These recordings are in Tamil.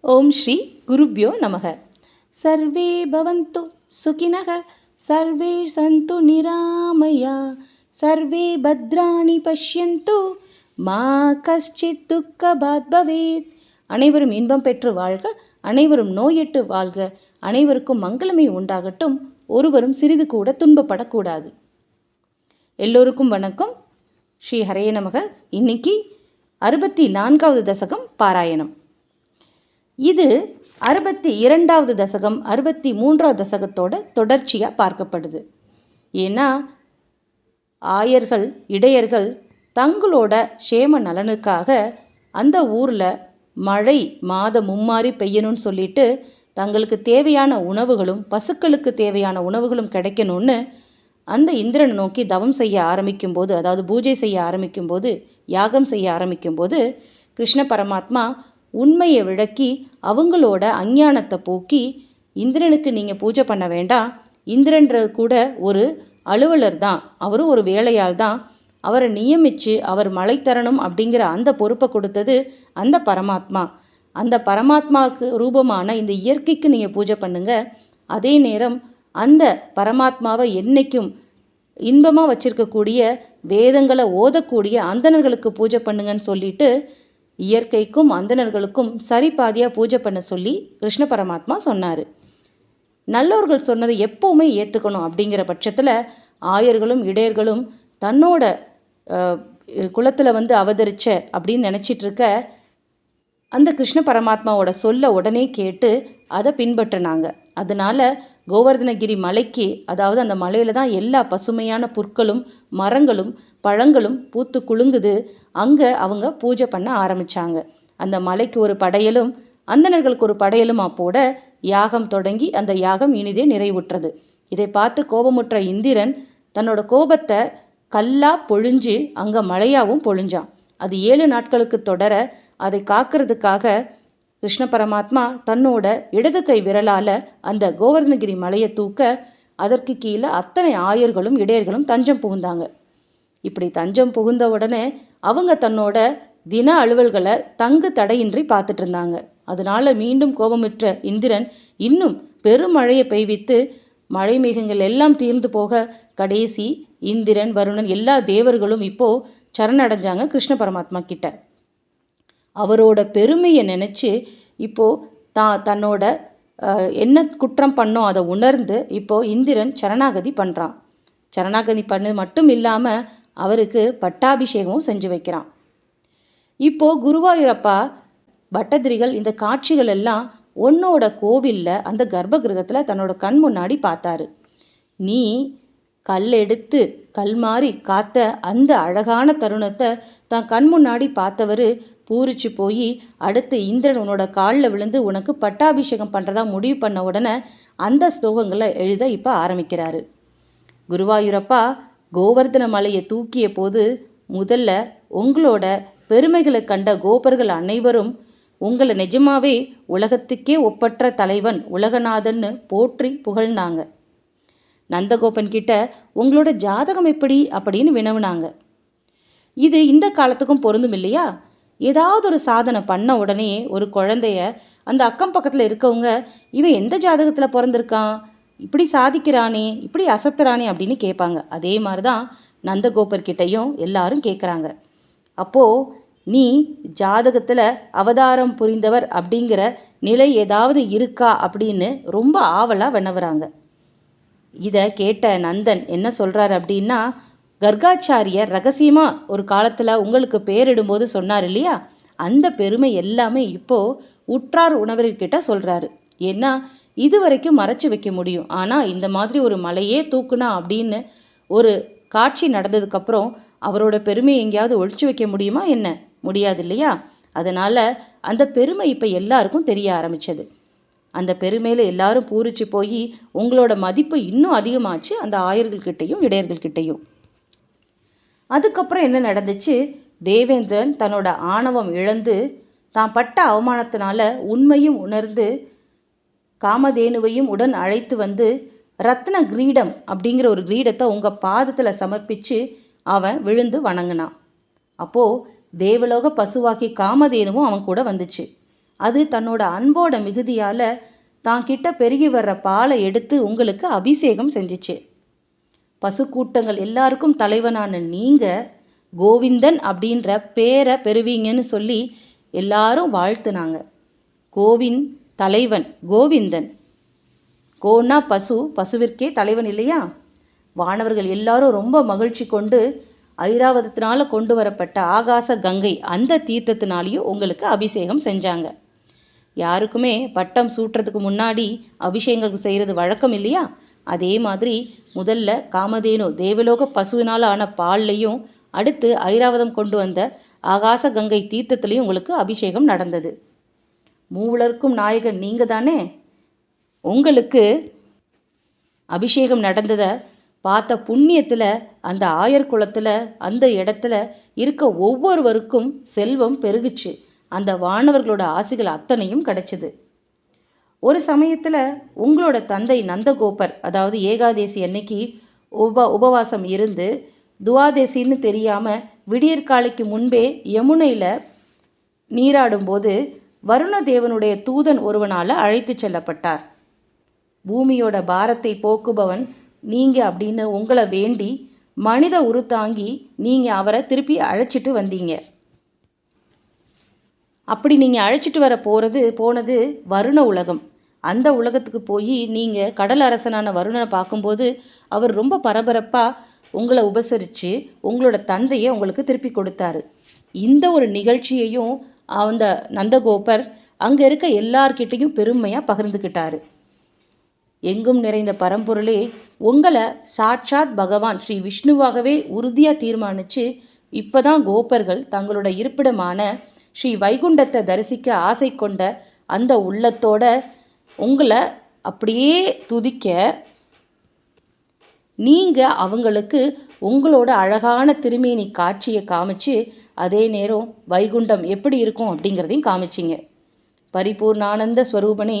ஓம் ஸ்ரீ குருப்யோ நமக. சர்வே பவந்து சுகினக சர்வே சந்து நிராமயா சர்வே பத்ராணி பஷ்யந்து மா கஷ்டித் துக்கபாத் பவேத். அனைவரும் இன்பம் பெற்று வாழ்க அனைவரும் நோயெட்டு வாழ்க அனைவருக்கும் மங்களமே உண்டாகட்டும் ஒருவரும் சிறிது கூட துன்பப்படக்கூடாது. எல்லோருக்கும் வணக்கம். ஸ்ரீ ஹரைய நமக. இன்னைக்கு அறுபத்தி நான்காவது தசகம் பாராயணம். இது அறுபத்தி இரண்டாவது தசகம் அறுபத்தி மூன்றாவது தசகத்தோட தொடர்ச்சியாக பார்க்கப்படுது. ஏன்னா ஆயர்கள் இடையர்கள் தங்களோட சேம நலனுக்காக அந்த ஊரில் மழை மாதம் மும்மாறி பெய்யணும்னு சொல்லிட்டு தங்களுக்கு தேவையான உணவுகளும் பசுக்களுக்கு தேவையான உணவுகளும் கிடைக்கணும்னு அந்த இந்திரனை நோக்கி தவம் செய்ய ஆரம்பிக்கும்போது அதாவது பூஜை செய்ய ஆரம்பிக்கும்போது யாகம் செய்ய ஆரம்பிக்கும்போது கிருஷ்ண பரமாத்மா உண்மையை விளக்கி அவங்களோட அஞ்ஞானத்தை போக்கி இந்திரனுக்கு நீங்கள் பூஜை பண்ண வேண்டாம். இந்திரன்றது கூட ஒரு அலுவலர் தான். அவரும் ஒரு வேலையால் தான். அவரை நியமித்து அவர் மலை தரணும் அப்படிங்கிற அந்த பொறுப்பை கொடுத்தது அந்த பரமாத்மா. அந்த பரமாத்மாவுக்கு ரூபமான இந்த இயற்கைக்கு நீங்கள் பூஜை பண்ணுங்க. அதே நேரம் அந்த பரமாத்மாவை என்றைக்கும் இன்பமாக வச்சிருக்கக்கூடிய வேதங்களை ஓதக்கூடிய அந்தணர்களுக்கு பூஜை பண்ணுங்கன்னு சொல்லிட்டு இயற்கைக்கும் அந்தணர்களுக்கும் சரி பாதியாக பூஜை பண்ண சொல்லி கிருஷ்ண பரமாத்மா சொன்னார். நல்லோர்கள் சொன்னதை எப்போவுமே ஏற்றுக்கணும் அப்படிங்கிற பட்சத்தில் ஆயர்களும் இடையர்களும் தன்னோட குலத்தில் வந்து அவதரிச்ச அப்படின்னு நினச்சிட்டு இருக்க அந்த கிருஷ்ண பரமாத்மாவோட சொல்ல உடனே கேட்டு அதை பின்பற்றினாங்க. அதனால் கோவர்தனகிரி மலைக்கு அதாவது அந்த மலையில் தான் எல்லா பசுமையான புற்களும் மரங்களும் பழங்களும் பூத்து குலுங்குது. அங்கே அவங்க பூஜை பண்ண ஆரம்பிச்சாங்க. அந்த மலைக்கு ஒரு படையலும் அந்தணர்களுக்கு ஒரு படையலும் அப்போட யாகம் தொடங்கி அந்த யாகம் இனிதே நிறைவுற்றது. இதை பார்த்து கோபமுற்ற இந்திரன் தன்னோட கோபத்தை கல்லா பொழிஞ்சு அங்கே மழையாகவும் பொழிஞ்சான். அது ஏழு நாட்களுக்கு தொடர அதை காக்கிறதுக்காக கிருஷ்ண பரமாத்மா தன்னோட இடது கை விரலால் அந்த கோவர்தனகிரி மலையை தூக்க அதற்கு கீழே அத்தனை ஆயர்களும் இடையர்களும் தஞ்சம் புகுந்தாங்க. இப்படி தஞ்சம் புகுந்த உடனே அவங்க தன்னோட தின அலுவல்களை தங்கு தடையின்றி பார்த்துட்டு இருந்தாங்க. அதனால மீண்டும் கோபமிற்ற இந்திரன் இன்னும் பெருமழையை பெய்வித்து மழை மேகங்கள் எல்லாம் தீர்ந்து போக கடைசி இந்திரன் வருணன் எல்லா தேவர்களும் இப்போ சரணடைஞ்சாங்க கிருஷ்ண பரமாத்மா கிட்ட. அவரோட பெருமையை நினச்சி இப்போது தான் தன்னோட என்ன குற்றம் பண்ணோம் அதை உணர்ந்து இப்போது இந்திரன் சரணாகதி பண்ணுறான் சரணாகதி பண்ணது மட்டும் இல்லாமல் அவருக்கு பட்டாபிஷேகமும் செஞ்சு வைக்கிறான். இப்போது குருவாயூரப்பா பட்டதிரிகள் இந்த காட்சிகள் எல்லாம் உன்னோட கோவிலில் அந்த கர்ப்ப கிரகத்தில் தன்னோட கண் முன்னாடி பார்த்தாரு. நீ கல் எடுத்து கல் மாறி காத்த அந்த அழகான தருணத்தை தான் கண் முன்னாடி பார்த்தவர் பூரிச்சு போய் அடுத்து இந்திரன் உன்னோட காலில் விழுந்து உனக்கு பட்டாபிஷேகம் பண்ணுறதா முடிவு பண்ண உடனே அந்த ஸ்லோகங்களை எழுத இப்போ ஆரம்பிக்கிறாரு. குருவாயூரப்பா கோவர்தன மலையை தூக்கிய போது முதல்ல உங்களோட பெருமைகளை கண்ட கோபர்கள் அனைவரும் உங்களை நிஜமாவே உலகத்துக்கே ஒப்பற்ற தலைவன் உலகநாதன்னு போற்றி புகழ்ந்தாங்க. நந்தகோபன் கிட்ட உங்களோட ஜாதகம் எப்படி அப்படின்னு வினவுனாங்க. இது இந்த காலத்துக்கும் பொருந்தும் இல்லையா? ஏதாவது ஒரு சாதனை பண்ண உடனே ஒரு குழந்தைய அந்த அக்கம் பக்கத்தில் இருக்கவங்க இவன் எந்த ஜாதகத்தில் பிறந்திருக்கான்? இப்படி சாதிக்கிறானே இப்படி அசத்துறானே அப்படின்னு கேட்பாங்க. அதே மாதிரி தான் நந்தகோபர்கிட்டையும் எல்லாரும் கேட்குறாங்க. அப்போது நீ ஜாதகத்தில் அவதாரம் புரிந்தவர் அப்படிங்கிற நிலை ஏதாவது இருக்கா? அப்படின்னு ரொம்ப ஆவலாக வினவுறாங்க. இதை கேட்ட நந்தன் என்ன சொல்கிறாரு அப்படின்னா கர்காச்சாரியர் ரகசியமாக ஒரு காலத்தில் உங்களுக்கு பேரிடும்போது சொன்னார் இல்லையா? அந்த பெருமை எல்லாமே இப்போது உற்றார் உணவர்கிட்ட சொல்கிறாரு ஏன்னா இது வரைக்கும் மறைச்சி வைக்க முடியும். ஆனால் இந்த மாதிரி ஒரு மலையே தூக்குனா அப்படின்னு ஒரு காட்சி நடந்ததுக்கப்புறம் அவரோட பெருமையை எங்கேயாவது ஒழிச்சு வைக்க முடியுமா என்ன? முடியாது இல்லையா? அதனால் அந்த பெருமை இப்போ எல்லாருக்கும் தெரிய ஆரம்பித்தது அந்த பெருமையில் எல்லாரும் பூரிச்சு போய் உங்களோட மதிப்பு இன்னும் அதிகமாச்சு அந்த ஆயர்கள்கிட்டையும் இடையர்கள்கிட்டையும். அதுக்கப்புறம் என்ன நடந்துச்சு? தேவேந்திரன் தன்னோட ஆணவம் இழந்து தான் பட்ட அவமானத்தினால உண்மையும் உணர்ந்து காமதேனுவையும் உடன் அழைத்து வந்து ரத்ன கிரீடம் அப்படிங்கிற ஒரு கிரீடத்தை உங்கள் பாதத்தில் சமர்ப்பித்து அவன் விழுந்து வணங்கினான். அப்போது தேவலோக பசுவாக்கி காமதேனுவும் அவன் கூட வந்துச்சு. அது தன்னோட அன்போட மிகுதியால் தான் கிட்ட பெருகி வர்ற பாலை எடுத்து உங்களுக்கு அபிஷேகம் செஞ்சிச்சு. பசுக்கூட்டங்கள் எல்லாருக்கும் தலைவனான நீங்கள் கோவிந்தன் அப்படின்ற பேரை பெறுவீங்கன்னு சொல்லி எல்லாரும் வாழ்த்துனாங்க. கோவின் தலைவன் கோவிந்தன். கோன்னா பசு பசுவிற்கே தலைவன் இல்லையா? வானவர்கள் எல்லாரும் ரொம்ப மகிழ்ச்சி கொண்டு ஐராவதத்தினால கொண்டு வரப்பட்ட ஆகாச கங்கை அந்த தீர்த்தத்தினாலேயும் உங்களுக்கு அபிஷேகம் செஞ்சாங்க. யாருக்குமே பட்டம் சூட்டுறதுக்கு முன்னாடி அபிஷேகம் செய்கிறது வழக்கம் இல்லையா? அதே மாதிரி முதல்ல காமதேனு தேவலோக பசுவினால் ஆன பால்லையும் அடுத்து ஐராவதம் கொண்டு வந்த ஆகாச கங்கை தீர்த்தத்துலேயும் உங்களுக்கு அபிஷேகம் நடந்தது. மூவலருக்கும் நாயகன் நீங்கள் தானே உங்களுக்கு அபிஷேகம் நடந்ததை பார்த்த புண்ணியத்தில் அந்த ஆயர் குளத்தில் அந்த இடத்துல இருக்க ஒவ்வொருவருக்கும் செல்வம் பெருகுச்சு. அந்த வானவர்களோட ஆசைகள் அத்தனையும் கிடைச்சிது. ஒரு சமயத்தில் உங்களோட தந்தை நந்தகோபர் அதாவது ஏகாதேசி அன்னைக்கு உப உபவாசம் இருந்து துவாதேசின்னு தெரியாமல் விடியற்காலைக்கு முன்பே யமுனையில் நீராடும்போது வருணதேவனுடைய தூதன் ஒருவனால் அழைத்து செல்லப்பட்டார். பூமியோட பாரத்தை போக்குபவன் நீங்கள் அப்படின்னு உங்களை வேண்டி மனித உருத்தாங்கி நீங்கள் அவரை திருப்பி அழைச்சிட்டு வந்தீங்க. அப்படி நீங்கள் அழைச்சிட்டு வர போகிறது போனது வருண உலகம். அந்த உலகத்துக்கு போய் நீங்கள் கடல் அரசனான வருணனை பார்க்கும்போது அவர் ரொம்ப பரபரப்பாக உங்களை உபசரித்து உங்களோட தந்தையை உங்களுக்கு திருப்பி கொடுத்தாரு. இந்த ஒரு நிகழ்ச்சியையும் அந்த நந்தகோபர் அங்கே இருக்க எல்லார்கிட்டேயும் பெருமையாக பகிர்ந்துக்கிட்டாரு எங்கும் நிறைந்த பரம்பொருளே உங்களை சாட்சாத் பகவான் ஸ்ரீ விஷ்ணுவாகவே உறுதியாக தீர்மானித்து இப்போ தான் கோபர்கள் தங்களோட இருப்பிடமான ஸ்ரீ வைகுண்டத்தை தரிசிக்க ஆசை கொண்ட அந்த உள்ளத்தோட உங்களை அப்படியே துதிக்க நீங்கள் அவங்களுக்கு உங்களோட அழகான திருமேனி காட்சியை காமிச்சு அதே நேரம் வைகுண்டம் எப்படி இருக்கும் அப்படிங்கிறதையும் காமிச்சிங்க. பரிபூர்ணானந்த ஸ்வரூபனே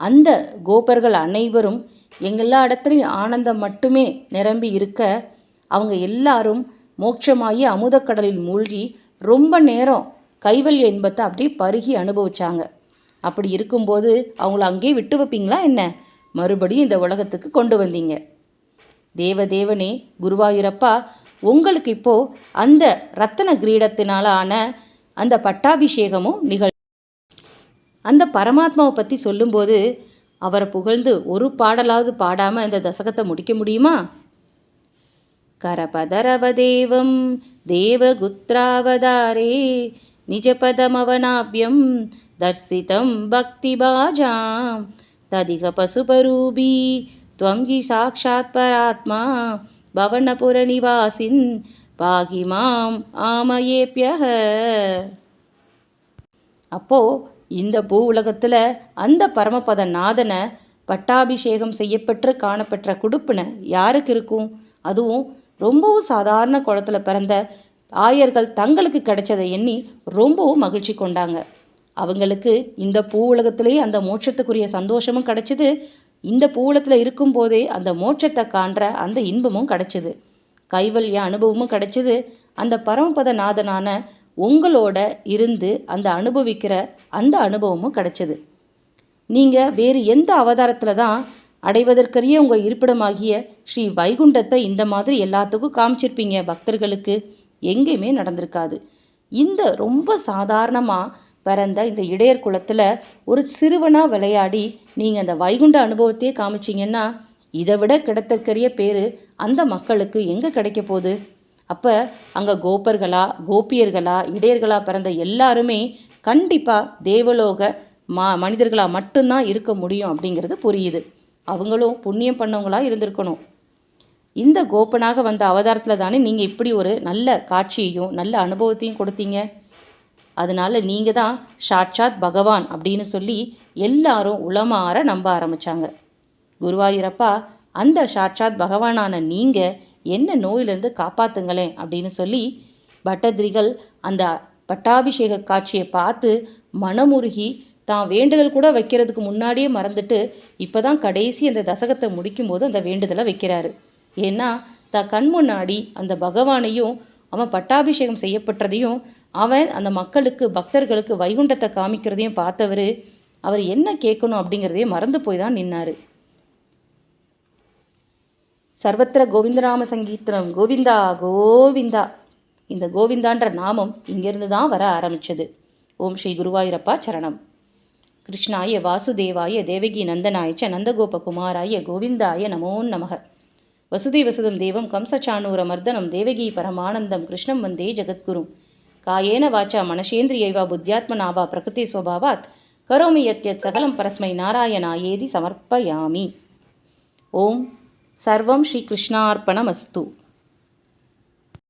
அந்த கோபர்கள் அனைவரும் எங்கெல்லா இடத்துலையும் ஆனந்தம் மட்டுமே நிரம்பி இருக்க அவங்க எல்லாரும் மோட்சமாகி அமுதக்கடலில் மூழ்கி ரொம்ப நேரம் கைவல்ய இன்பத்தை அப்படியே பருகி அனுபவிச்சாங்க. அப்படி இருக்கும்போது அவங்கள அங்கேயே விட்டு வைப்பீங்களா என்ன? மறுபடியும் இந்த உலகத்துக்கு கொண்டு வந்தீங்க. தேவதேவனே குருவாயூரப்பா உங்களுக்கு இப்போ அந்த ரத்தன கிரீடத்தினால ஆன அந்த பட்டாபிஷேகமும் நிகழ். அந்த பரமாத்மாவை பற்றி சொல்லும்போது அவரை புகழ்ந்து ஒரு பாடலாவது பாடாமல் இந்த தசகத்தை முடிக்க முடியுமா? கரபதரவதேவம் தேவகுத்ராவதாரே நிஜபதமவனாபியம் தர்சிதம் பக்திபாஜாம் ததிக பசுபரூபி त्वं हि साक्षात् परात्मा भवनपुरनिवासिन् பாகி மாம் ஆமயேப்பியக அப்போ இந்த பூ உலகத்தில் அந்த பரமபத நாதனை பட்டாபிஷேகம் செய்யப்பெற்று காணப்பெற்ற குடுப்பினை யாருக்கு இருக்கும் அதுவும் ரொம்பவும் சாதாரண குளத்தில் பிறந்த ஆயர்கள் தங்களுக்கு கிடைச்சதை எண்ணி ரொம்பவும் மகிழ்ச்சி கொண்டாங்க. அவங்களுக்கு இந்த பூ உலகத்திலேயே அந்த மோட்சத்துக்குரிய சந்தோஷமும் கிடைச்சிது. இந்த பூலத்தில் இருக்கும்போதே அந்த மோட்சத்தை காண்ற அந்த இன்பமும் கிடைச்சிது. கைவல்ய அனுபவமும் கிடைச்சிது. அந்த பரமபத நாதனான உங்களோட இருந்து அந்த அனுபவிக்கிற அந்த அனுபவமும் கிடைச்சிது. நீங்கள் வேறு எந்த அவதாரத்தில் தான் அடைவதற்கரிய உங்கள் இருப்பிடமாகிய ஸ்ரீ வைகுண்டத்தை இந்த மாதிரி எல்லாத்துக்கும் காமிச்சிருப்பீங்க பக்தர்களுக்கு. எங்கேயுமே நடந்திருக்காது. இந்த ரொம்ப சாதாரணமாக பிறந்த இந்த இடையர் குலத்தில் ஒரு சிறுவனாக விளையாடி நீங்கள் அந்த வைகுண்ட அனுபவத்தையே காமிச்சிங்கன்னா இதை விட கிடைத்தற்கரிய பேர் அந்த மக்களுக்கு எங்கே கிடைக்க போகுது? அப்போ அங்கே கோப்பர்களா கோபியர்களா இடையர்களா பிறந்த எல்லாருமே கண்டிப்பாக தேவலோக மா மனிதர்களாக மட்டும்தான் இருக்க முடியும் அப்படிங்கிறது புரியுது. அவங்களும் புண்ணியம் பண்ணவங்களாக இருந்திருக்கணும். இந்த கோபனாக வந்த அவதாரத்தில் தானே நீங்கள் இப்படி ஒரு நல்ல காட்சியையும் நல்ல அனுபவத்தையும் கொடுத்தீங்க? அதனால் நீங்கள் தான் சாட்சாத் பகவான் அப்படின்னு சொல்லி எல்லாரும் உளமாற நம்ப ஆரம்பித்தாங்க குருவாயூரப்பா அந்த சாட்சாத் பகவானான நீங்கள் என்ன நோயிலிருந்து காப்பாற்றுங்களேன் அப்படின்னு சொல்லி பட்டதிரிகள் அந்த பட்டாபிஷேக காட்சியை பார்த்து மனமுருகி தான் வேண்டுதல் கூட வைக்கிறதுக்கு முன்னாடியே மறந்துட்டு இப்போ தான் கடைசி அந்த தசகத்தை முடிக்கும்போது அந்த வேண்டுதலை வைக்கிறாரு. ஏன்னா த கண் முன்னாடி அந்த பகவானையும் அவன் பட்டாபிஷேகம் செய்யப்பட்டதையும் அவன் அந்த மக்களுக்கு பக்தர்களுக்கு வைகுண்டத்தை காமிக்கிறதையும் பார்த்தவர் அவர் என்ன கேட்கணும் அப்படிங்கிறதையே மறந்து போய் தான் நின்னார். சர்வத்திர கோவிந்தராம சங்கீர்த்தனம் கோவிந்தா கோவிந்தா. இந்த கோவிந்தான்ற நாமம் இங்கிருந்து தான் வர ஆரம்பித்தது ஓம் ஸ்ரீ குருவாயூரப்பா சரணம். கிருஷ்ணாய வாசுதேவாய தேவகி நந்தனாய நந்தகோபகுமாராய கோவிந்தாய நமோ நமக. வசுதேவசுதம் தேவம் கம்சச்சானூர மர்தனம் தேவகி பரமானந்தம் கிருஷ்ணம் வந்தே ஜகத்குரும் காயேன வாச்சா மனசேந்திரியைவா புத்தியாத்மனா வா பிரகிருதி ஸ்வபாவாத் கரோமி யத் யத் சகலம் பரஸ்மை நாராயணாயேதி சமர்ப்பயாமி. ஓம். சர்வம் ஸ்ரீ கிருஷ்ணார்ப்பணமஸ்து